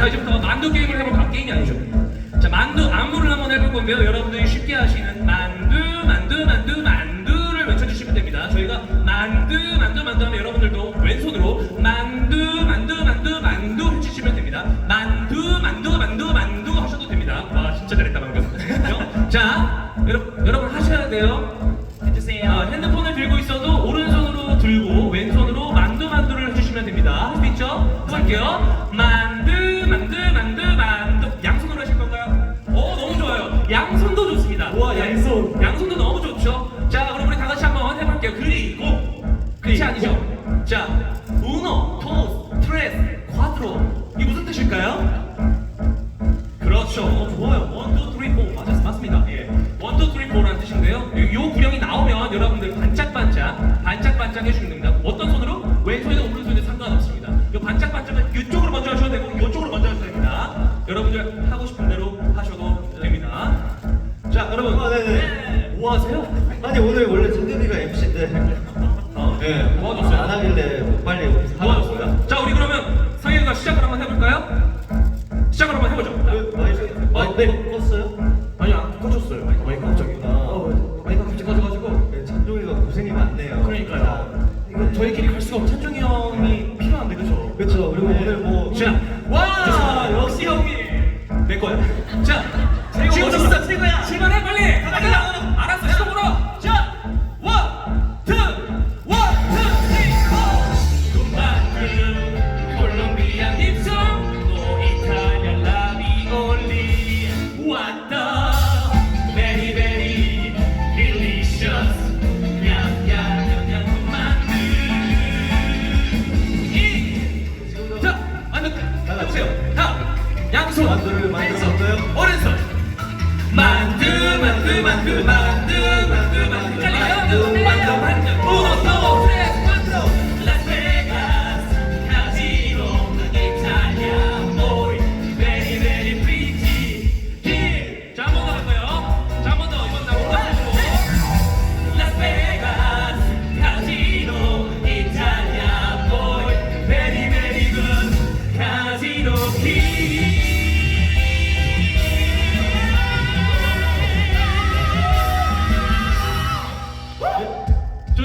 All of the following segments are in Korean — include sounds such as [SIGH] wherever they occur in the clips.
자 이제부터 만두 게임을 해볼 건 게임이 아니죠. 자 만두 안무를 한번 해볼 건데요. 여러분들이 쉽게 하시는 만두 만두 만두 만두를 외쳐주시면 됩니다. 저희가 만두 만두 만두 하면 여러분들도 왼손으로 만두 만두 만두 만두 해주시면 됩니다. 만두 만두 만두 만두 하셔도 됩니다. 와 진짜 잘했다 방금. 자 여러분 여러분 하셔야 돼요. 해주세요. 아, 핸드폰을 들고 있어도 오른손으로 들고 왼손으로 만두 만두를 해주시면 됩니다. 할 수 있죠? 또 할게요. 양손. 양손도 너무 좋죠. 자, 그럼 우리 다 같이 한번 해볼게요. 그리고 끝이 아니죠. 자, 우노, 토스, 트레스, 콰드로. 이게 무슨 뜻일까요? 아니 오늘 원래 창근이가 MC인데 어, 네, 도와줬어요. 안 하길래 빨리 하라고 도와줬어요. 자, 우리 그러면 상현이가 시작을 한번 해볼까요? 시작을 한번 해보죠. 그 마이크 어, 네. 껐어요? 아니, 안 꺼졌어요. 마이크 갑자기. 어, 마이크 갑자기 꺼져가지고. 네, 찬종이가 고생이 많네요. 그러니까요. 이거 저희끼리 갈 수가 없어. 찬종이 형이 필요한데, 그죠? 그렇죠. 그리고 오늘 뭐 자, 와! us.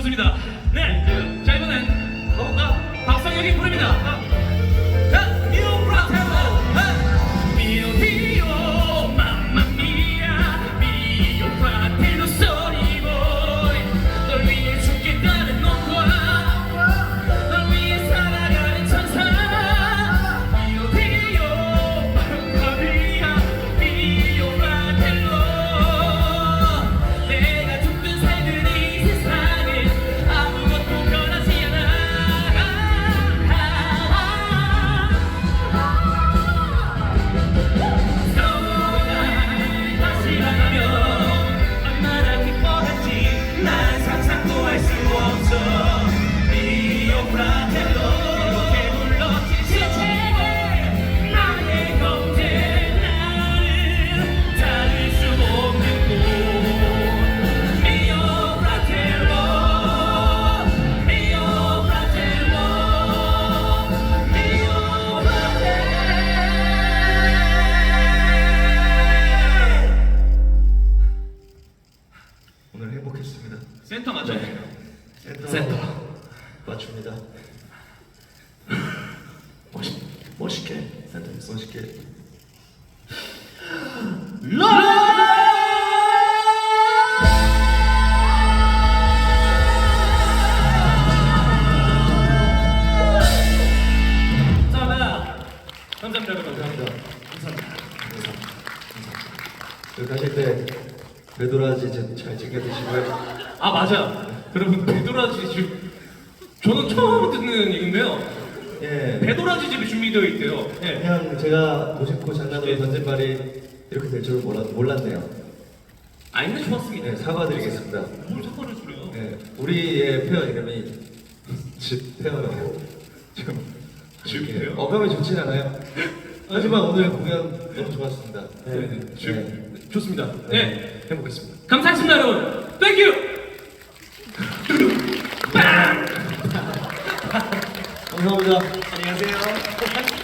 좋습니다. 멋있습니다. 멋있, 멋있게, 센터에서 멋있게. 되돌아지 잘 챙겨 드시고요. 아 맞아. 여러분 배도라지 지금 저는 처음 듣는 얘기인데요. 예. 배도라지 집이 준비되어 있대요. 예. 그냥 제가 무심코 장난으로 던진 말이 이렇게 될 줄은 몰랐, 몰랐네요. 아니면 좋았습니다. 네, 사과드리겠습니다. 뭘 사과를 그래요? 네, 우리의 페어 이름이 [LAUGHS] 집 페어예요. 지금 집 이렇게 페어? 어감이 좋진 않아요. 하지만 오늘 공연 너무 좋았습니다. 네, 네. 집 네. 좋습니다. 네. 네. 해보겠습니다. 감사합니다, 여러분. 땡큐. ਹੋ ਗਿਆ।